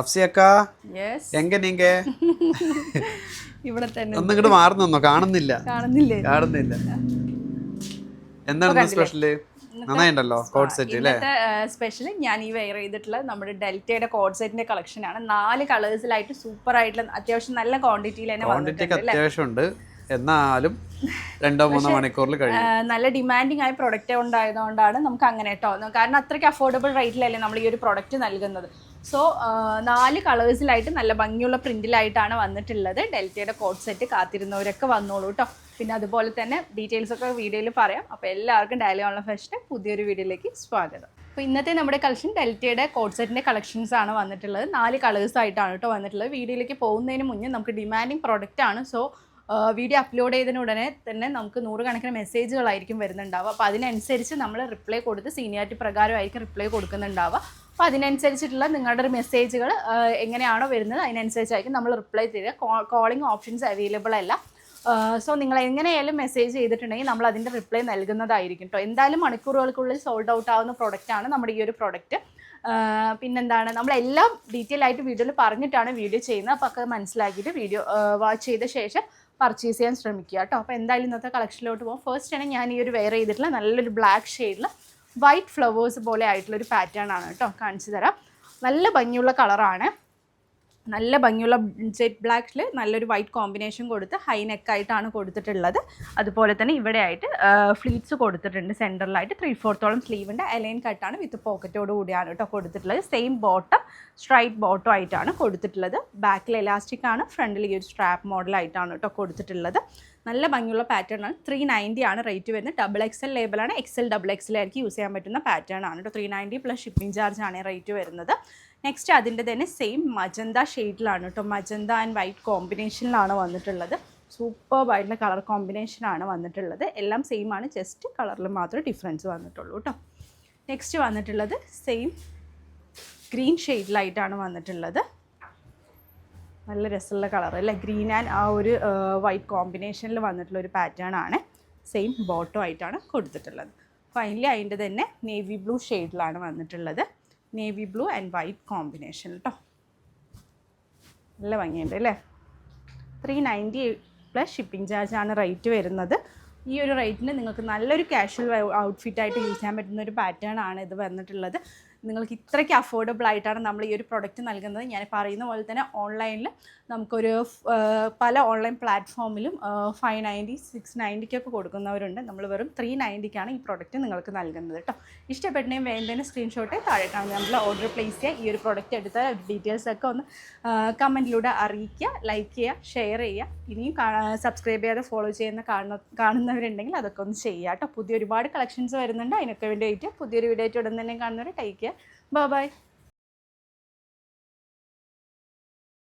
അഫ്സിയക്ക yes എങ്ക നീങ്ക? ഇവിടെ തന്നെ ഒന്ന് ഇങ്ങോട്ട് മാറി നിന്നോ? കാണുന്നില്ല. കാണുന്നില്ലേ. കാണുന്നില്ല. എന്താണ് സ്പെഷ്യൽ നന്നായിണ്ടല്ലോ കോഡ് സെറ്റ് അല്ലേ സ്പെഷ്യൽ ഞാൻ ഈ വെയർ ചെയ്തിട്ടുള്ള നമ്മുടെ ഡെൽറ്റയുടെ കോഡ് സെറ്റിന്റെ കളക്ഷൻ ആണ്. നാല് കളേഴ്സിലായിട്ട് സൂപ്പർ ആയിട്ടുള്ള അത്യാവശ്യം നല്ല ക്വാണ്ടിറ്റിയിൽ തന്നെ ക്വാണ്ടിറ്റിക്ക് വന്നിട്ടുണ്ട് അത്യാവശ്യമുണ്ട്. എന്നാലും രണ്ടോ മൂന്നോ മണിക്കൂറിൽ കഴിയും. നല്ല ഡിമാൻഡിങ് ആയ പ്രൊഡക്റ്റ് ഉണ്ടായതുകൊണ്ടാണ് നമുക്ക് അങ്ങനെ കേട്ടോ കാരണം അത്രയ്ക്ക് അഫോർഡബിൾ റേറ്റിലല്ലേ നമ്മൾ ഈ ഒരു പ്രൊഡക്റ്റ് നൽകുന്നത്. സോ നാല് കളേഴ്സിലായിട്ട് നല്ല ഭംഗിയുള്ള പ്രിന്റിലായിട്ടാണ് വന്നിട്ടുള്ളത്. ഡെൽറ്റയുടെ കോഡ് സെറ്റ് കാത്തിരുന്നവരൊക്കെ വന്നോളൂ കേട്ടോ പിന്നെ അതുപോലെ തന്നെ ഡീറ്റെയിൽസ് ഒക്കെ വീഡിയോയിൽ പറയാം. അപ്പോൾ എല്ലാവർക്കും ഡയലി ഓൺലൈൻ ഫെസ്റ്റ് പുതിയൊരു വീഡിയോയിലേക്ക് സ്വാഗതം. അപ്പോൾ ഇന്നത്തെ നമ്മുടെ കളക്ഷൻ ഡെൽറ്റയുടെ കോഡ് സെറ്റിന്റെ കളക്ഷൻസ് ആണ് വന്നിട്ടുള്ളത്. നാല് കളേഴ്സ് ആയിട്ടാണ് കേട്ടോ വന്നിട്ടുള്ളത്. വീഡിയോയിലേക്ക് പോകുന്നതിന് മുന്നേ നമുക്ക് ഡിമാൻഡിങ് പ്രോഡക്റ്റ് ആണ്. സോ വീഡിയോ അപ്ലോഡ് ചെയ്തതിന് ഉടനെ തന്നെ നമുക്ക് നൂറുകണക്കിന് മെസ്സേജുകളായിരിക്കും വരുന്നുണ്ടാവുക. അപ്പോൾ അതിനനുസരിച്ച് നമ്മൾ റിപ്ലൈ കൊടുത്ത് സീനിയാരിറ്റി പ്രകാരമായിരിക്കും റിപ്ലൈ കൊടുക്കുന്നുണ്ടാവുക. അപ്പോൾ അതിനനുസരിച്ചിട്ടുള്ള നിങ്ങളുടെ ഒരു മെസ്സേജുകൾ എങ്ങനെയാണോ വരുന്നത് അതിനനുസരിച്ചായിരിക്കും നമ്മൾ റിപ്ലൈ ചെയ്യുക കോളിംഗ് ഓപ്ഷൻസ് അവൈലബിൾ അല്ല. സോ നിങ്ങൾ എങ്ങനെയായാലും മെസ്സേജ് ചെയ്തിട്ടുണ്ടെങ്കിൽ നമ്മൾ അതിന്റെ റിപ്ലൈ നൽകുന്നതായിരിക്കും കേട്ടോ എന്തായാലും മണിക്കൂറുകൾക്കുള്ളിൽ സോൾഡ് ഔട്ട് ആവുന്ന പ്രൊഡക്റ്റാണ് നമ്മുടെ ഈ ഒരു പ്രൊഡക്റ്റ് പിന്നെന്താണ്? നമ്മളെല്ലാം ഡീറ്റെയിൽ ആയിട്ട് വീഡിയോയിൽ പറഞ്ഞിട്ടാണ് വീഡിയോ ചെയ്യുന്നത്. അപ്പോൾ ഒക്കെ മനസ്സിലാക്കിയിട്ട് വീഡിയോ വാച്ച് ചെയ്ത ശേഷം പർച്ചേസ് ചെയ്യാൻ ശ്രമിക്കുക കേട്ടോ. അപ്പോൾ എന്തായാലും ഇന്നത്തെ കളക്ഷനിലോട്ട് പോകും ഫസ്റ്റ് ആണ് ഞാൻ ഈ ഒരു വെയർ ചെയ്തിട്ടുള്ള നല്ലൊരു ബ്ലാക്ക് ഷെയ്ഡിൽ വൈറ്റ് ഫ്ലവേഴ്സ് പോലെ ആയിട്ടുള്ളൊരു പാറ്റേൺ ആണ് കേട്ടോ കാണിച്ചു തരാം. നല്ല ഭംഗിയുള്ള കളറാണ് നല്ല ഭംഗിയുള്ള ജെറ്റ് ബ്ലാക്കിൽ നല്ലൊരു വൈറ്റ് കോമ്പിനേഷൻ കൊടുത്ത് ഹൈ നെക്കായിട്ടാണ് കൊടുത്തിട്ടുള്ളത്. അതുപോലെ തന്നെ ഇവിടെ ആയിട്ട് ഫ്ലീറ്റ്സ് കൊടുത്തിട്ടുണ്ട്. സെന്ററിലായിട്ട് ത്രീ ഫോർത്തോളം സ്ലീവിന്റെ അലൈൻ കട്ടാണ് വിത്ത് പോക്കറ്റോട് കൂടിയാണ് കേട്ടോ കൊടുത്തിട്ടുള്ളത്. സെയിം ബോട്ടം സ്ട്രൈറ്റ് ബോട്ടം ആയിട്ടാണ് കൊടുത്തിട്ടുള്ളത്. ബാക്കിൽ എലാസ്റ്റിക് ആണ് ഫ്രണ്ടിൽ ഈ ഒരു സ്ട്രാപ്പ് മോഡലായിട്ടാണ് കേട്ടോ കൊടുത്തിട്ടുള്ളത്. നല്ല ഭംഗിയുള്ള പാറ്റേൺ ആണ്. ത്രീ നയന്റി ആണ് റേറ്റ് വരുന്നത്. ഡബിൾ എക്സൽ ലേബലാണ് എക്സൽ ഡബിൾ എക്സ് എക്സലായിരിക്കും യൂസ് ചെയ്യാൻ പറ്റുന്ന പാറ്റേൺ ആണ് കേട്ടോ three ninety plus shipping charge ആണ് റേറ്റ് വരുന്നത്. നെക്സ്റ്റ് അതിന്റെ തന്നെ സെയിം മജന്ത ഷെയ്ഡിലാണ് കേട്ടോ മജന്ത ആൻഡ് വൈറ്റ് കോമ്പിനേഷനിലാണ് വന്നിട്ടുള്ളത്. സൂപ്പർബായിട്ടുള്ള കളർ കോമ്പിനേഷനാണ് വന്നിട്ടുള്ളത്. എല്ലാം സെയിം ആണ്. ജസ്റ്റ് കളറിൽ മാത്രമേ ഡിഫറൻസ് വന്നിട്ടുള്ളൂ കേട്ടോ നെക്സ്റ്റ് വന്നിട്ടുള്ളത് സെയിം ഗ്രീൻ ഷെയ്ഡിലായിട്ടാണ് വന്നിട്ടുള്ളത്. നല്ല രസമുള്ള കളർ അല്ലേ? ഗ്രീൻ ആൻഡ് ആ ഒരു വൈറ്റ് കോമ്പിനേഷനിൽ വന്നിട്ടുള്ള ഒരു പാറ്റേൺ ആണ്. സെയിം ബോട്ടോ ആയിട്ടാണ് കൊടുത്തിട്ടുള്ളത്. ഫൈനലി അതിന്റെ തന്നെ നേവി ബ്ലൂ ഷെയ്ഡിലാണ് വന്നിട്ടുള്ളത്. Navy blue and white combination കേട്ടോ നല്ല ഭംഗിയുണ്ട് അല്ലേ? ത്രീ നയന്റി പ്ലസ് ഷിപ്പിംഗ് ചാർജാണ് റേറ്റ് വരുന്നത്. ഈ ഒരു റേറ്റിന് നിങ്ങൾക്ക് നല്ലൊരു കാഷ്വൽ ഔട്ട്ഫിറ്റായിട്ട് യൂസ് ചെയ്യാൻ പറ്റുന്ന ഒരു പാറ്റേൺ ആണ് ഇത് വന്നിട്ടുള്ളത്. നിങ്ങൾക്ക് ഇത്രയ്ക്ക് അഫോർഡബിൾ ആയിട്ടാണ് നമ്മൾ ഈ ഒരു പ്രൊഡക്റ്റ് നൽകുന്നത്. ഞാൻ പറയുന്ന പോലെ തന്നെ ഓൺലൈനിൽ നമുക്കൊരു പല ഓൺലൈൻ പ്ലാറ്റ്ഫോമിലും ഫൈവ് നയന്റി സിക്സ് നയന്റിക്കൊക്കെ കൊടുക്കുന്നവരുണ്ട്. നമ്മൾ വെറും ത്രീ നയന്റിക്കാണ് ഈ പ്രൊഡക്റ്റ് നിങ്ങൾക്ക് നൽകുന്നത് കേട്ടോ ഇഷ്ടപ്പെട്ടെങ്കിൽ വേണ്ടതിന് സ്ക്രീൻഷോട്ട് താഴെ നമ്മൾ ഓർഡർ പ്ലേസ് ചെയ്യുക. ഈ ഒരു പ്രൊഡക്റ്റ് എടുത്ത ഡീറ്റെയിൽസ് ഒക്കെ ഒന്ന് കമന്റിലൂടെ അറിയിക്കുക. ലൈക്ക് ചെയ്യുക ഷെയർ ചെയ്യുക. ഇനിയും സബ്സ്ക്രൈബ് ചെയ്യാതെ ഫോളോ ചെയ്യുന്ന കാണുന്ന കാണുന്നവരുണ്ടെങ്കിൽ അതൊക്കെ ഒന്ന് ചെയ്യുക കേട്ടോ പുതിയ ഒരുപാട് കളക്ഷൻസ് വരുന്നുണ്ട്. അതിനൊക്കെ വേണ്ടിയിട്ട് പുതിയൊരു വീഡിയോ ആയിട്ട് ഉടൻ തന്നെ കാണുന്നവർ ടൈക്ക് ചെയ്യുക ബൈ ബൈ